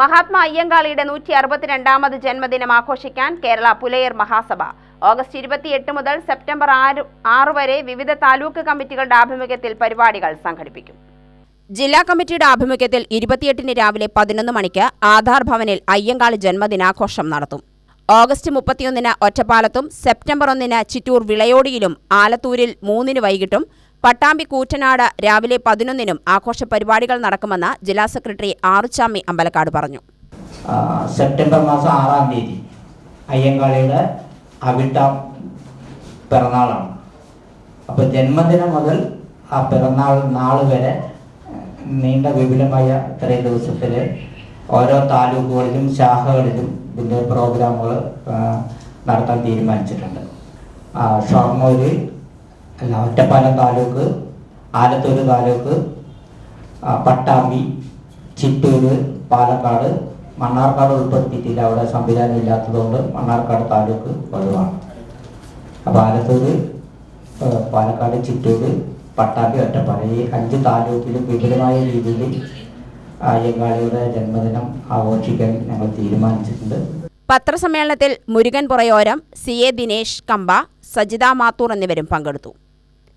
മഹാത്മാ അയ്യങ്കാളിയുടെ നൂറ്റി അറുപത്തിരണ്ടാമത് ജന്മദിനം ആഘോഷിക്കാൻ കേരള പുലയർ മഹാസഭ. ഓഗസ്റ്റ് ഇരുപത്തിയെട്ട് മുതൽ സെപ്റ്റംബർ ആറ് ആറ് വരെ വിവിധ താലൂക്ക് കമ്മിറ്റികളുടെ ആഭിമുഖ്യത്തിൽ പരിപാടികൾ സംഘടിപ്പിക്കും. ജില്ലാ കമ്മിറ്റിയുടെ ആഭിമുഖ്യത്തിൽ ഇരുപത്തിയെട്ടിന് രാവിലെ പതിനൊന്ന് മണിക്ക് ആധാർ ഭവനിൽ അയ്യങ്കാളി ജന്മദിനാഘോഷം നടത്തും. ഓഗസ്റ്റ് മുപ്പത്തിയൊന്നിന് ഒറ്റപ്പാലത്തും സെപ്റ്റംബർ ഒന്നിന് ചിറ്റൂർ വിളയോടിയിലും ആലത്തൂരിൽ മൂന്നിന് വൈകിട്ടും പട്ടാമ്പി കൂറ്റനാട് രാവിലെ പതിനൊന്നിനും ആഘോഷ പരിപാടികൾ നടക്കുമെന്ന് ജില്ലാ സെക്രട്ടറി ആറുചാമി അമ്പലക്കാട് പറഞ്ഞു. സെപ്റ്റംബർ മാസം ആറാം തീയതി അയ്യങ്കാളിയുടെ അവിട്ട പിറന്നാളാണ്. അപ്പോൾ ജന്മദിനം മുതൽ ആ പിറന്നാൾ നാൾ വരെ നീണ്ട വിപുലമായ ഇത്രയും ദിവസത്തിൽ ഓരോ താലൂക്കുകളിലും ശാഖകളിലും ഇതിന്റെ പ്രോഗ്രാമുകൾ നടത്താൻ തീരുമാനിച്ചിട്ടുണ്ട്. ഷൊർണൂര് അല്ല ഒറ്റപ്പാലം താലൂക്ക് ആലത്തൂർ താലൂക്ക് പട്ടാമ്പി ചിറ്റൂര് പാലക്കാട് മണ്ണാർക്കാട് ഉൾപ്പെടുത്തിയിട്ടില്ല. അവിടെ സംവിധാനം ഇല്ലാത്തതുകൊണ്ട് മണ്ണാർക്കാട് താലൂക്ക് ഒഴിവാണ് അപ്പോൾ ആലത്തൂർ പാലക്കാട് ചിറ്റൂര് പട്ടാമ്പി ഒറ്റപ്പാലം ഈ അഞ്ച് താലൂക്കിലും വിപുലമായ രീതിയിൽ അയ്യങ്കാളിയുടെ ജന്മദിനം ആഘോഷിക്കാൻ ഞങ്ങൾ തീരുമാനിച്ചിട്ടുണ്ട്. പത്രസമ്മേളനത്തിൽ മുരുകൻ പുറയോരം സി എ ദിനേശ് കമ്പ സജിത മാത്തൂർ എന്നിവരും പങ്കെടുത്തു.